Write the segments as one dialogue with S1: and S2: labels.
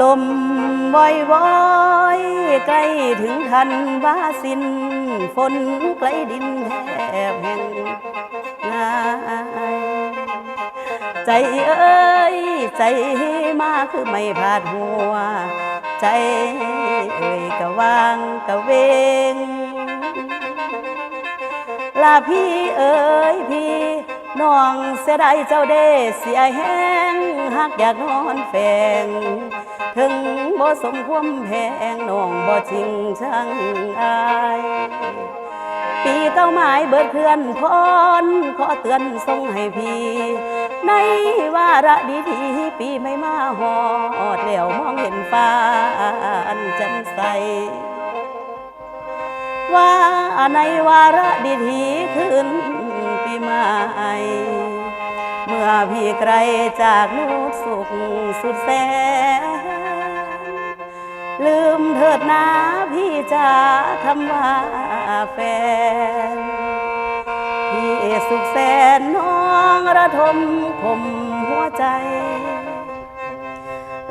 S1: ลมว่อยว้อยใกล้ถึงทันว่าสินฝนใกล้ดินแทบแห่งงายใจเอ้ยใจมาคือไม่พาดหัว ใจเอ้ยกะวางกะเวงลาพี่เอ๋ยพี่น้องเสียดายเจ้าเด้เสียแห้งหักอยากนอนแฝง ถึงบ่สมความแพงน้องบ่จริงช่างอายปีเก้าไม้เบิดเพื่อนพรขอเตือนส่งให้พี่ ในวาระดีทีปีไม่มาหอดแล้วมองเห็นฟ้าอันจ่มใส ว่าในวาระดีทีขึ้นปีใหม่เมื่อพี่ไกลจากนูดสุขสุดแสน ลืมเถิดนะพี่จะคำว่าแฟน พี่สุขแสนน้องระทมคมหัวใจ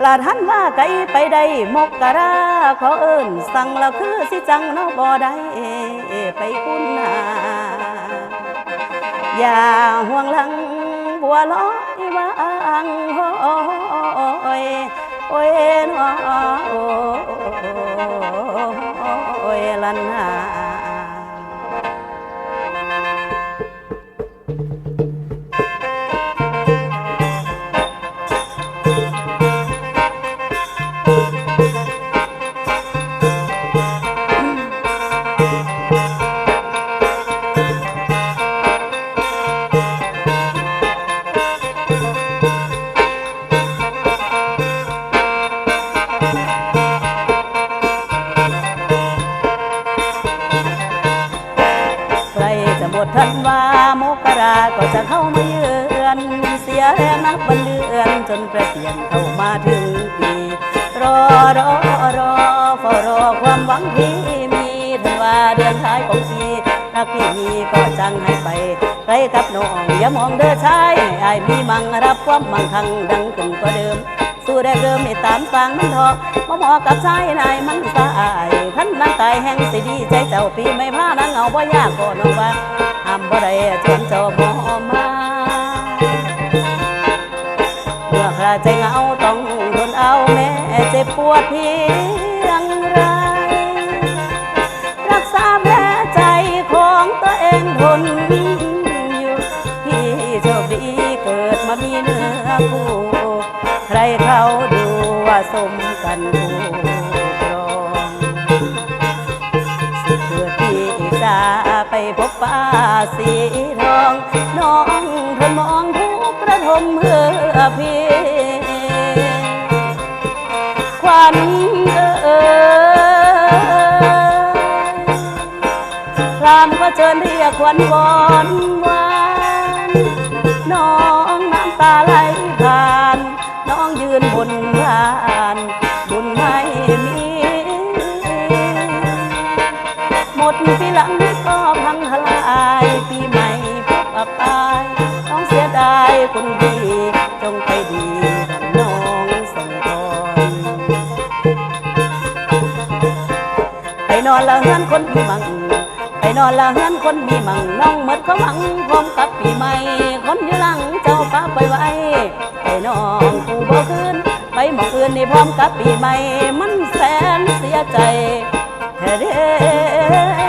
S1: ลาท่านว่าไกลไปได้มกกะราขอเอิ้นสั่งล้วคือสิจังเนาะบ่ได้ไปคุณนาอย่าห่วงลังบัวลอยวางโอ้ยโอ้ยเนา i don't Tuhan หมดทันว่ามกราก็จะเข้ามาเยือนเสียแรงนับบันเดือนจนประเตียนเข้ามาถึงปี รอรอรอเฝ้ารอความหวังที่มีทันว่าเดือนท้ายของปีรักพี่มีก็จังให้ไปใครกับน้องอย่ามองเด้อชายให้มีมังรับความมั่งคั่งดังขึ้นกว่าเดิม สู้ได้เริ่มไม่ตามฟังมันทอกมาหมอกับชายนายมันสายขันนางตายแห่งสิดีใจเจ้าปีไม่พานางเหงาบ่ยากก็น้องว่าห้ามบ่ได้จนเจ้าบ่มาเมื่อคราใจเหงาต้องทนเอาแม่เจ็บปวดเพียงไรรักษาแผลใจของตัวเองทน ใครเขาดูว่าสมกันคู่ครองสิเกิดพี่จะไปพบป้าสีทอง น้องทนมองทุกข์ระทมเพื่อพี่ควันเอ่ยพรามก็เชิญเรียกควันวอนวานน้องน้ำตาไหลายคนดีจงไปดีดังน้องส่งก่อนไปนอนละเฮือนคนมีมัง ไปนอนละเฮือนคนมีมังน้องหมดเขาหวังพร้อมกับปีใหม่ คนอยู่หลังเจ้าฟ้าไปไว้ไปน้องกูบ่คืนไปหมองอื่นนี่พร้อมกับปีใหม่ มันแสนเสียใจแท้เด้